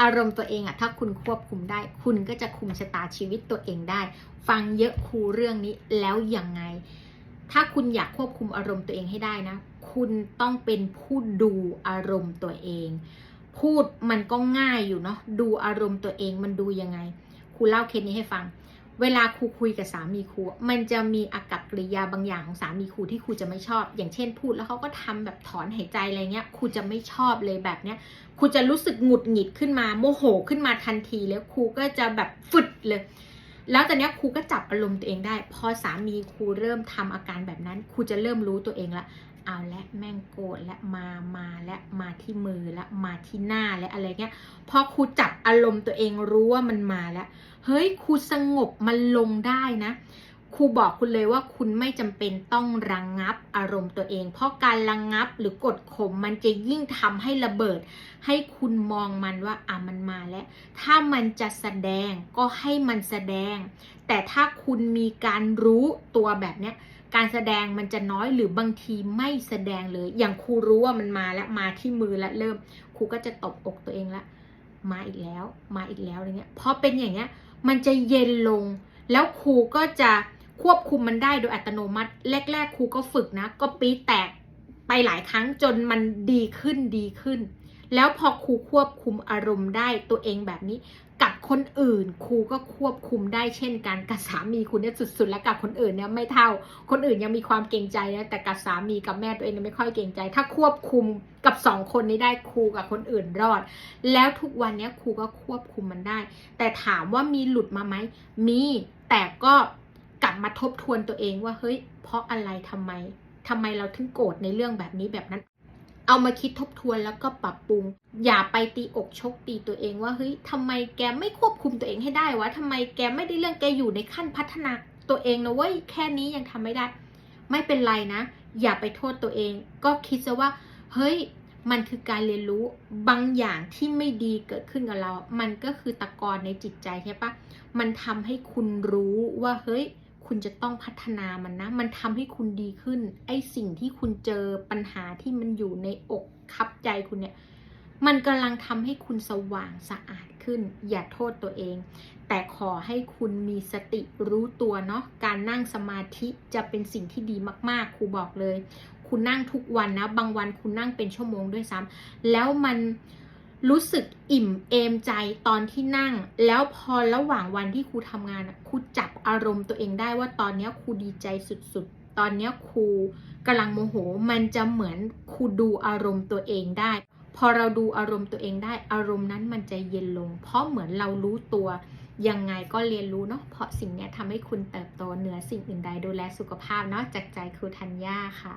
อารมณ์ตัวเองอะถ้าคุณควบคุมได้ คุณก็จะคุมชะตาชีวิตตัวเองได้ ฟังเยอะครูเรื่องนี้แล้วยังไง ถ้าคุณอยากควบคุมอารมณ์ตัวเองให้ได้นะ คุณต้องเป็นผู้ดูอารมณ์ตัวเอง พูดมันก็ง่ายอยู่เนาะดูอารมณ์ตัวเองมันดูยังไงครูเล่าเคสนี้ให้ฟัง เวลาครูคุยกับสามีครูมันจะมีอากับกริยาบางอย่างของสามีครูที่ครูจะไม่ชอบ อย่างเช่นพูดแล้วเขาก็ทำแบบถอนหายใจอะไรเงี้ยครูจะไม่ชอบเลยแบบเนี้ยครูจะรู้สึกหงุดหงิดขึ้นมาโมโหขึ้นมาทันทีแล้วครูก็จะแบบฟึดเลย แล้วตอนเนี้ยครูก็จับอารมณ์ตัวเองได้ พอสามีครูเริ่มทำอาการแบบนั้นครูจะเริ่มรู้ตัวเองละ เอาและแม่งโกรธและมามาและมาที่มือและมาที่หน้าและอะไรเงี้ยพอครูจับอารมณ์ตัวเองรู้ว่ามันมาแล้ว เฮ้ยครูสงบมันลงได้นะครูบอกคุณเลยว่าคุณไม่จำเป็นต้องระงงับอารมณ์ตัวเอง เพราะการระงงับหรือกดข่มมันจะยิ่งทำให้ระเบิด ให้คุณมองมันว่าอะมันมาแล้ว ถ้ามันจะแสดงก็ให้มันแสดง แต่ถ้าคุณมีการรู้ตัวแบบเนี้ย การแสดงมันจะน้อยหรือบางทีไม่แสดงเลย อย่างครูรู้ว่ามันมาแล้วมาที่มือแล้วเริ่มครูก็จะตบอกตัวเองละมาอีกแล้ว มาอีกแล้วอะไรเงี้ยพอเป็นอย่างเงี้ย มันจะเย็นลง แล้วครูก็จะควบคุมมันได้โดยอัตโนมัติ แรก ๆ ครูก็ฝึกนะ ก็ปีแตกไปหลายครั้งจนมันดีขึ้นดีขึ้น แล้วพอครูควบคุมอารมณ์ได้ตัวเองแบบนี้ คนอื่นครูก็ควบคุมได้เช่นกันกับสามีคุณเนี่ยสุด ๆ แล้วกับคนอื่นเนี่ยไม่เท่า คนอื่นยังมีความเกรงใจนะแต่กับสามีกับแม่ตัวเองไม่ค่อยเกรงใจ ถ้าควบคุมกับสองคนนี้ได้ครูกับคนอื่นรอด แล้วทุกวันนี้ครูก็ควบคุมมันได้ แต่ถามว่ามีหลุดมาไหมมีแต่ก็กลับมาทบทวนตัวเองว่าเฮ้ยเพราะอะไรทำไมทำไมเราถึงโกรธในเรื่องแบบนี้แบบนั้น เอามาคิดทบทวนแล้วก็ปรับปรุง อย่าไปตีอกชกตีตัวเองว่าเฮ้ยทำไมแกไม่ควบคุมตัวเองให้ได้วะทำไมแกไม่ได้เรื่องแกอยู่ในขั้นพัฒนาตัวเองนะเว้ยแค่นี้ยังทำไม่ได้ ไม่เป็นไรนะ อย่าไปโทษตัวเอง ก็คิดซะว่า เฮ้ย มันคือการเรียนรู้บางอย่างที่ไม่ดีเกิดขึ้นกับเรา มันก็คือตะกอนในจิตใจใช่ปะมันทำให้คุณรู้ว่าเฮ้ย คุณจะต้องพัฒนามันนะ มันทำให้คุณดีขึ้น ไอ้สิ่งที่คุณเจอปัญหาที่มันอยู่ในอกคับใจคุณเนี่ย มันกำลังทำให้คุณสว่างสะอาดขึ้น อย่าโทษตัวเอง แต่ขอให้คุณมีสติรู้ตัวเนาะ การนั่งสมาธิจะเป็นสิ่งที่ดีมากๆ ครูบอกเลย คุณนั่งทุกวันนะ บางวันคุณนั่งเป็นชั่วโมงด้วยซ้ำแล้วมัน รู้สึกอิ่มเอมใจตอนที่นั่ง แล้วพอระหว่างวันที่ครูทำงานครูจับอารมณ์ตัวเองได้ว่าตอนนี้ครูดีใจสุดๆ ตอนนี้ครูกำลังโมโห มันจะเหมือนครูดูอารมณ์ตัวเองได้ พอเราดูอารมณ์ตัวเองได้ อารมณ์นั้นมันจะเย็นลง เพราะเหมือนเรารู้ตัวยังไงก็เรียนรู้เนาะ เพราะสิ่งนี้ทำให้คุณเติบโตเหนือสิ่งอื่นใดดูแลสุขภาพเนาะจากใจครูธัญญาค่ะ